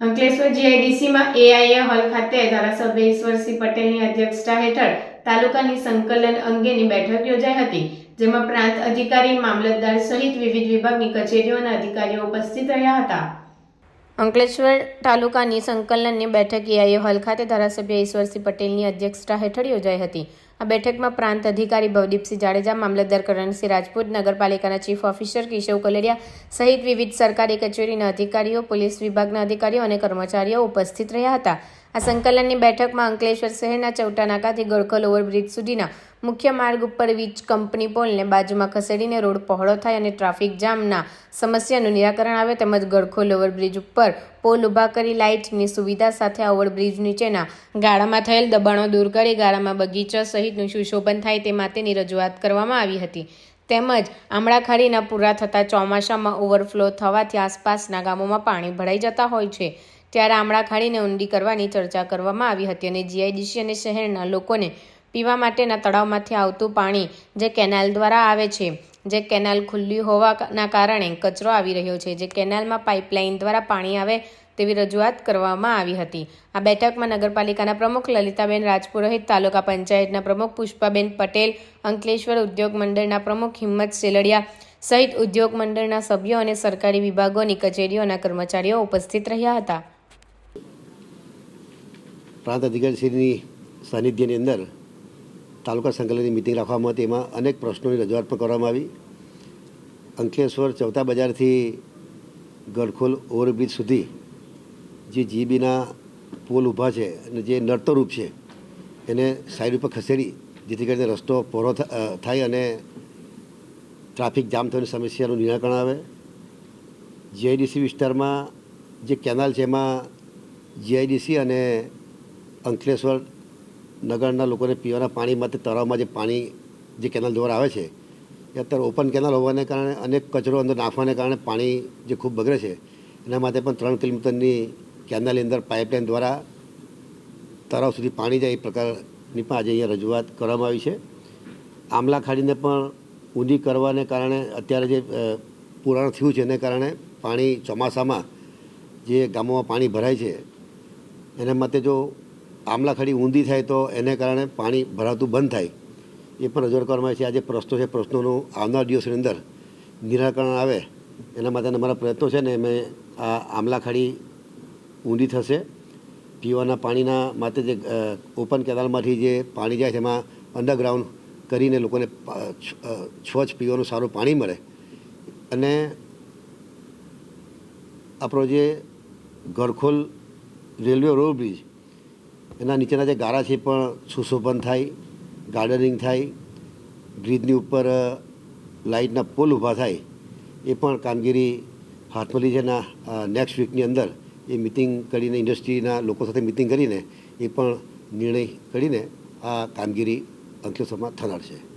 Ankleshwar જીઆઈડીસીમાં AIA hall ખાતે ધારાસભ્ય ઈશ્વરસિંહ પટેલની અધ્યક્ષતા હેઠળ તાલુકાની સંકલન અંગેની બેઠક યોજાઈ હતી, જેમાં પ્રાંત અધિકારી, મામલતદાર સહિત વિવિધ વિભાગની કચેરીઓ અને અધિકારીઓ ઉપસ્થિત રહ્યા હતા. અંકલેશ્વર તાલુકાની સંકલનની બેઠક એઆઈએ હોલ ખાતે ધારાસભ્ય ઈશ્વરસિંહ પટેલની અધ્યક્ષતા હેઠળ યોજાઈ હતી. આ બેઠકમાં પ્રાંત અધિકારી ભવદીપસિંહ જાડેજા, મામલતદાર કરણસિંહ રાજપૂત, નગરપાલિકાના ચીફ ઓફિસર કેશવ કલેરિયા સહિત વિવિધ સરકારી કચેરીના અધિકારીઓ, પોલીસ વિભાગના અધિકારીઓ અને કર્મચારીઓ ઉપસ્થિત રહ્યા હતા. આ સંકલનની બેઠકમાં અંકલેશ્વર શહેરના ચૌટા નાકાથી ગળખલ ઓવરબ્રિજ સુધીના મુખ્ય માર્ગ ઉપર વીજ કંપની પોલને બાજુમાં ખસેડીને રોડ પહોળો થાય અને ટ્રાફિક જામના સમસ્યાનું નિરાકરણ આવે તેમજ ગળખોલ ઓવરબ્રિજ ઉપર પોલ ઊભા કરી લાઇટની સુવિધા સાથે આ ઓવરબ્રિજ નીચેના ગાળામાં થયેલ દબાણો દૂર કરી ગાળામાં બગીચા સહિતનું સુશોભન થાય તે માટેની રજૂઆત કરવામાં આવી હતી. તેમજ આમળાખાડીના પૂરા થતા ચોમાસામાં ઓવરફ્લો થવાથી આસપાસના ગામોમાં પાણી ભરાઈ જતા હોય છે. ત્યારે આમળાખાડીને ઊંડી કરવાની ચર્ચા કરવામાં આવી હતી અને જીઆઈડીસી અને શહેરના લોકોને પીવા માટેના તળાવમાંથી આવતું પાણી જે કેનાલ દ્વારા આવે છે, જે કેનાલ ખુલ્લી હોવાના કારણે કચરો આવી રહ્યો છે, જે કેનાલમાં પાઇપલાઇન દ્વારા પાણી આવે તેવી રજૂઆત કરવામાં આવી હતી. આ બેઠકમાં નગરપાલિકાના પ્રમુખ લલિતાબેન રાજપુરોહિત તાલુકા પંચાયતના પ્રમુખ પુષ્પાબેન પટેલ, અંકલેશ્વર ઉદ્યોગ મંડળના પ્રમુખ હિંમત સેલડિયા સહિત ઉદ્યોગ મંડળના સભ્યો અને સરકારી વિભાગોની કચેરીઓના કર્મચારીઓ ઉપસ્થિત રહ્યા હતા. પ્રાંત અધિકારીશ્રીની સાનિધ્યની અંદર તાલુકા સંકલનની મિટિંગ રાખવામાં હતી. એમાં અનેક પ્રશ્નોની રજૂઆત પણ કરવામાં આવી. અંકલેશ્વર ચૌથા બજારથી ગડખોલ ઓવરબ્રિજ સુધી જે જીબીના પોલ ઊભા છે અને જે નડતરૂપ છે, એને સાઈડ ઉપર ખસેડી, જેથી કરીને રસ્તો પહોળો થાય અને ટ્રાફિક જામ થવાની સમસ્યાનું નિરાકરણ આવે. જીઆઈડીસી વિસ્તારમાં જે કેનાલ છે, એમાં જીઆઈડીસી અને અંકલેશ્વર નગરના લોકોને પીવાના પાણી માટે તળાવમાં જે પાણી, જે કેનાલ દ્વારા આવે છે, એ અત્યારે ઓપન કેનાલ હોવાને કારણે અનેક કચરો અંદર નાખવાને કારણે પાણી જે ખૂબ બગડે છે, એના માટે પણ ત્રણ કિલોમીટરની કેનાલની અંદર પાઇપલાઇન દ્વારા તળાવ સુધી પાણી જાય એ પ્રકારની પણ આજે અહીંયા રજૂઆત કરવામાં આવી છે. આમલા ખાડીને પણ ઊંધી કરવાને કારણે અત્યારે જે પુરાણ થયું છે એને કારણે પાણી ચોમાસામાં જે ગામોમાં પાણી ભરાય છે, એના માટે જો આમલા ખાડી ઊંધી થાય તો એને કારણે પાણી ભરાતું બંધ થાય. એ પણ રજૂઆત કરવામાં આવે છે. આ જે પ્રશ્નો છે, પ્રશ્નોનું આવનાર દિવસની અંદર નિરાકરણ આવે એના માટેના મારા પ્રયત્નો છે ને મેં આ આમલા ખાડી ઊંડી થશે. પીવાના પાણીના માટે જે ઓપન કેનાલમાંથી જે પાણી જાય છે, એમાં અંડરગ્રાઉન્ડ કરીને લોકોને સ્વચ્છ પીવાનું સારું પાણી મળે. અને આપણો જે ગરખોલ રેલવે ઓવરબ્રિજ એના નીચેના જે ગારા છે પણ સુશોભન થાય ગાર્ડનિંગ થાય બ્રિજની ઉપર લાઇટના પોલ ઊભા થાય, એ પણ કામગીરી હાથમાં લીધી નેક્સ્ટ વીકની અંદર એ મિટિંગ કરીને ઇન્ડસ્ટ્રીના લોકો સાથે મિટિંગ કરીને એ પણ નિર્ણય કરીને આ કામગીરી અંકલેશ્વરમાં થનાર છે.